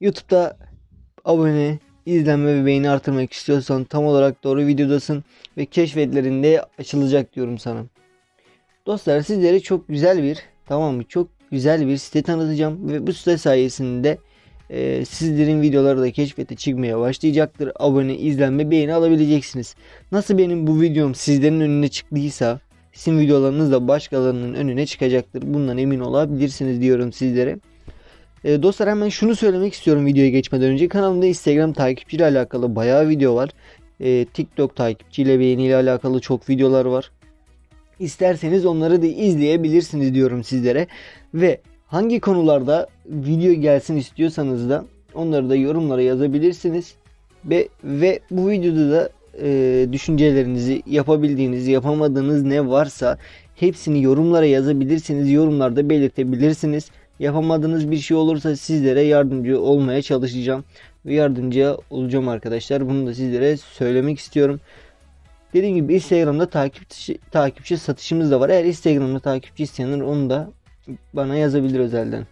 YouTube'da abone, izlenme ve beğeni artırmak istiyorsan tam olarak doğru videodasın ve keşfetlerinde açılacak diyorum sana. Dostlar sizlere çok güzel bir tamam mı? Çok güzel bir site tanıtacağım ve bu site sayesinde e, sizlerin videoları da keşfete çıkmaya başlayacaktır. Abone, izlenme, beğeni alabileceksiniz. Nasıl benim bu videom sizlerin önüne çıktıysa sizin videolarınız da başkalarının önüne çıkacaktır. Bundan emin olabilirsiniz diyorum sizlere. E, dostlar hemen şunu söylemek istiyorum videoya geçmeden önce. Kanalımda Instagram takipçiyle alakalı bayağı video var. E, TikTok takipçiyle beğeniyle alakalı çok videolar var. İsterseniz onları da izleyebilirsiniz diyorum sizlere. Ve hangi konularda video gelsin istiyorsanız da onları da yorumlara yazabilirsiniz. Ve, ve bu videoda da e, düşüncelerinizi yapabildiğiniz, yapamadığınız ne varsa hepsini yorumlara yazabilirsiniz. Yorumlarda belirtebilirsiniz. Yapamadığınız bir şey olursa sizlere yardımcı olmaya çalışacağım. Ve yardımcı olacağım arkadaşlar. Bunu da sizlere söylemek istiyorum. Dediğim gibi Instagram'da takipçi, takipçi satışımız da var. Eğer Instagram'da takipçi isteyenler onu da bana yazabilir özelden.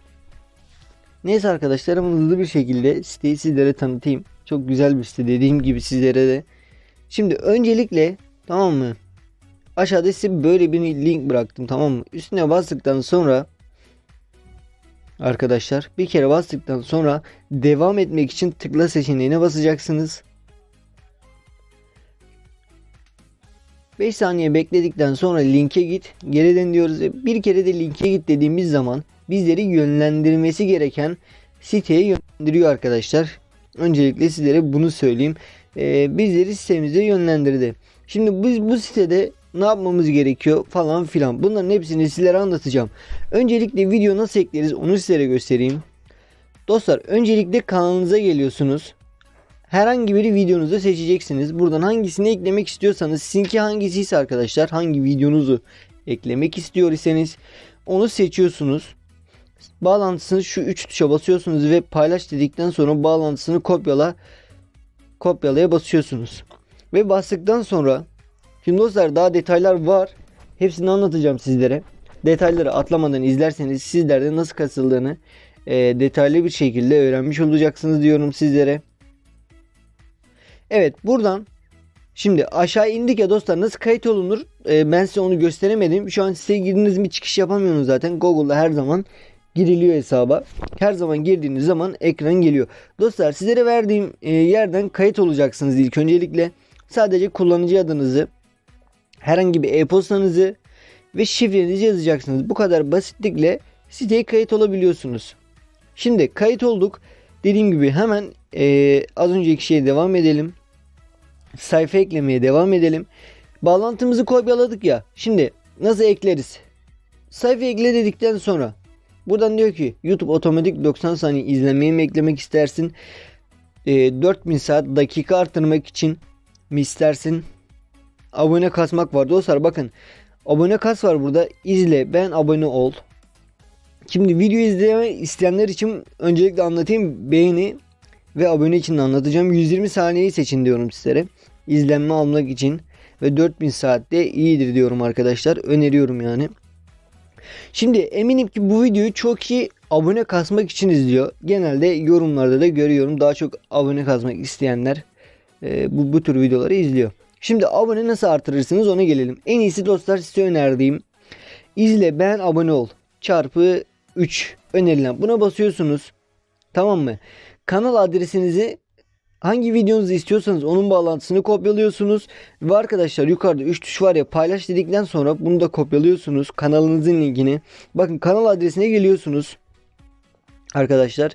Neyse arkadaşlar hemen hızlı bir şekilde siteyi sizlere tanıtayım. Çok güzel bir site dediğim gibi sizlere de. Şimdi öncelikle tamam mı? Aşağıda size böyle bir link bıraktım tamam mı? Üstüne bastıktan sonra arkadaşlar bir kere bastıktan sonra devam etmek için tıkla seçeneğine basacaksınız. 5 saniye bekledikten sonra linke git. Geriden diyoruz. Bir kere de linke git dediğimiz zaman bizleri yönlendirmesi gereken siteye yönlendiriyor arkadaşlar. Öncelikle sizlere bunu söyleyeyim. Ee, bizleri sitemize yönlendirdi. Şimdi biz bu sitede ne yapmamız gerekiyor falan filan. Bunların hepsini sizlere anlatacağım. Öncelikle video nasıl ekleriz onu sizlere göstereyim. Dostlar öncelikle kanalınıza geliyorsunuz. Herhangi bir videonuzu seçeceksiniz. Buradan hangisini eklemek istiyorsanız sizinki hangisiyse arkadaşlar hangi videonuzu eklemek istiyor iseniz onu seçiyorsunuz. Bağlantısını şu 3 tuşa basıyorsunuz ve paylaş dedikten sonra bağlantısını kopyala kopyalaya basıyorsunuz. Ve bastıktan sonra şimdi dostlar daha detaylar var. Hepsini anlatacağım sizlere. Detayları atlamadan izlerseniz sizlerde nasıl kasıldığını e, detaylı bir şekilde öğrenmiş olacaksınız diyorum sizlere. Evet buradan şimdi aşağı indik ya dostlar nasıl kayıt olunur ee, ben size onu gösteremedim. Şu an siteye girdiniz mi çıkış yapamıyorsunuz zaten. Google'da her zaman giriliyor hesaba. Her zaman girdiğiniz zaman ekran geliyor. Dostlar sizlere verdiğim e, yerden kayıt olacaksınız ilk öncelikle. Sadece kullanıcı adınızı, herhangi bir e-postanızı ve şifrenizi yazacaksınız. Bu kadar basitlikle siteye kayıt olabiliyorsunuz. Şimdi kayıt olduk. Dediğim gibi hemen e, az önceki şeye devam edelim. Sayfa eklemeye devam edelim. Bağlantımızı kopyaladık ya. Şimdi nasıl ekleriz? Sayfa ekle dedikten sonra buradan diyor ki YouTube otomatik 90 saniye izlemeyi mi eklemek istersin? E, 4000 saat dakika artırmak için mi istersin? Abone kasmak var. Dostlar bakın abone kas var burada. İzle ben abone ol. Şimdi video izleme isteyenler için öncelikle anlatayım. Beğeni ve abone için de anlatacağım. 120 saniyeyi seçin diyorum sizlere. İzlenme almak için ve 4000 saatte iyidir diyorum arkadaşlar. Öneriyorum yani. Şimdi eminim ki bu videoyu çok iyi abone kasmak için izliyor. Genelde yorumlarda da görüyorum. Daha çok abone kasmak isteyenler e, bu, bu tür videoları izliyor. Şimdi abone nasıl artırırsınız ona gelelim. En iyisi dostlar size önerdiğim izle beğen abone ol çarpı 3 önerilen buna basıyorsunuz. Tamam mı? Kanal adresinizi hangi videonuzu istiyorsanız onun bağlantısını kopyalıyorsunuz. Ve arkadaşlar yukarıda 3 tuş var ya paylaş dedikten sonra bunu da kopyalıyorsunuz. Kanalınızın linkini. Bakın kanal adresine geliyorsunuz. Arkadaşlar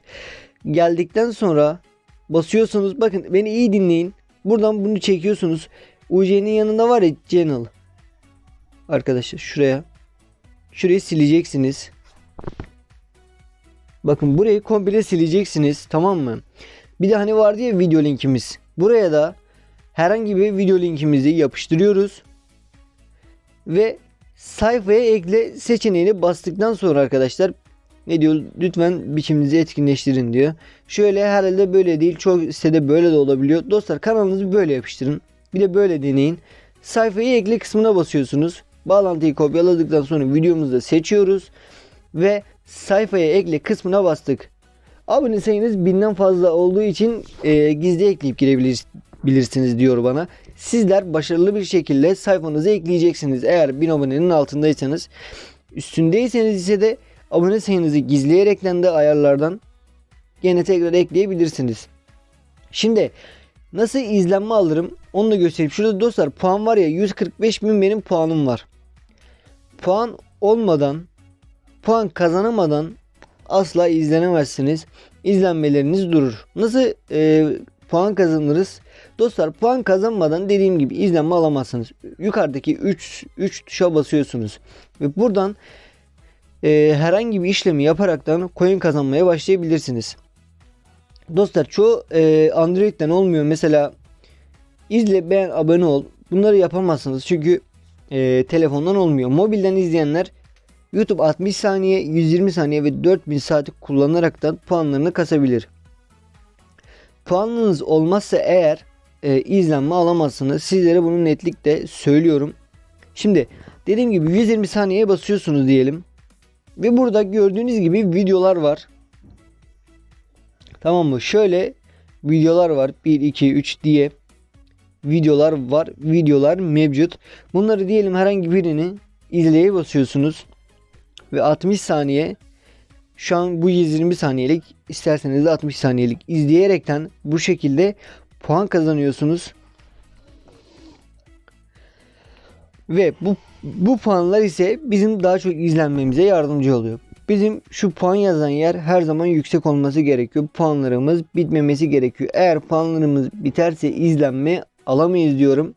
geldikten sonra basıyorsunuz. Bakın beni iyi dinleyin. Buradan bunu çekiyorsunuz. UC'nin yanında var ya channel. Arkadaşlar şuraya. Şurayı sileceksiniz. Bakın burayı komple sileceksiniz tamam mı? Bir de hani vardı ya video linkimiz. Buraya da herhangi bir video linkimizi yapıştırıyoruz. Ve sayfaya ekle seçeneğini bastıktan sonra arkadaşlar ne diyor? Lütfen biçiminizi etkinleştirin diyor. Şöyle herhalde böyle değil. Çok sitede böyle de olabiliyor. Dostlar kanalınızı böyle yapıştırın. Bir de böyle deneyin. Sayfayı ekle kısmına basıyorsunuz. Bağlantıyı kopyaladıktan sonra videomuzu da seçiyoruz. Ve sayfaya ekle kısmına bastık. Abone sayınız binden fazla olduğu için e, gizli ekleyip girebilirsiniz diyor bana. Sizler başarılı bir şekilde sayfanızı ekleyeceksiniz. Eğer 1000 abonenin altındaysanız. Üstündeyseniz ise de abone sayınızı gizleyerekten de ayarlardan gene tekrar ekleyebilirsiniz. Şimdi nasıl izlenme alırım onu da göstereyim. Şurada dostlar puan var ya 145 bin benim puanım var. Puan olmadan puan kazanamadan asla izlenemezsiniz. İzlenmeleriniz durur. Nasıl e, puan kazanırız? Dostlar puan kazanmadan dediğim gibi izlenme alamazsınız. Yukarıdaki 3 3 tuşa basıyorsunuz ve buradan e, herhangi bir işlemi yaparaktan coin kazanmaya başlayabilirsiniz. Dostlar çoğu e, Android'den olmuyor. Mesela izle, beğen, abone ol. Bunları yapamazsınız çünkü e, telefondan olmuyor. Mobilden izleyenler YouTube 60 saniye, 120 saniye ve 4000 saati kullanaraktan puanlarını kasabilir. Puanınız olmazsa eğer e, izlenme alamazsınız. Sizlere bunu netlikle söylüyorum. Şimdi dediğim gibi 120 saniyeye basıyorsunuz diyelim. Ve burada gördüğünüz gibi videolar var. Tamam mı? Şöyle videolar var. 1, 2, 3 diye videolar var. Videolar mevcut. Bunları diyelim herhangi birini izleye basıyorsunuz. Ve 60 saniye şu an bu 120 saniyelik isterseniz de 60 saniyelik izleyerekten bu şekilde puan kazanıyorsunuz. Ve bu bu puanlar ise bizim daha çok izlenmemize yardımcı oluyor. Bizim şu puan yazan yer her zaman yüksek olması gerekiyor. Puanlarımız bitmemesi gerekiyor. Eğer puanlarımız biterse izlenme alamayız diyorum.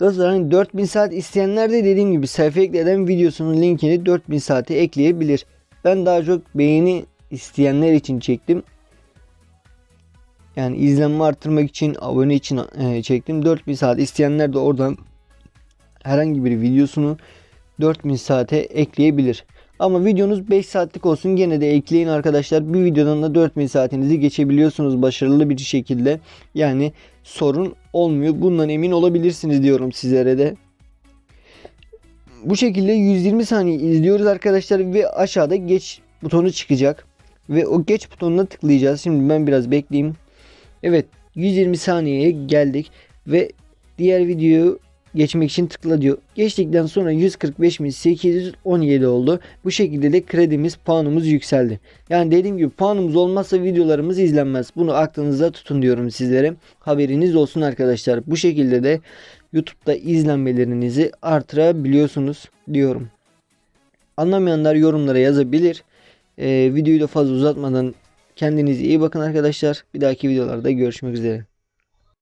Dostlar hani 4000 saat isteyenler de dediğim gibi sayfa ekleden videosunun linkini 4000 saate ekleyebilir. Ben daha çok beğeni isteyenler için çektim. Yani izlenme arttırmak için, abone için e, çektim. 4000 saat isteyenler de oradan herhangi bir videosunu 4000 saate ekleyebilir. Ama videonuz 5 saatlik olsun gene de ekleyin arkadaşlar. Bir videodan da 4000 saatinizi geçebiliyorsunuz başarılı bir şekilde. Yani sorun olmuyor. Bundan emin olabilirsiniz diyorum sizlere de. Bu şekilde 120 saniye izliyoruz arkadaşlar ve aşağıda geç butonu çıkacak. Ve o geç butonuna tıklayacağız. Şimdi ben biraz bekleyeyim. Evet 120 saniyeye geldik ve diğer videoyu geçmek için tıkla diyor. Geçtikten sonra 145.817 oldu. Bu şekilde de kredimiz puanımız yükseldi. Yani dediğim gibi puanımız olmazsa videolarımız izlenmez. Bunu aklınızda tutun diyorum sizlere. Haberiniz olsun arkadaşlar. Bu şekilde de YouTube'da izlenmelerinizi artırabiliyorsunuz diyorum. Anlamayanlar yorumlara yazabilir. Ee, videoyu da fazla uzatmadan kendinize iyi bakın arkadaşlar. Bir dahaki videolarda görüşmek üzere.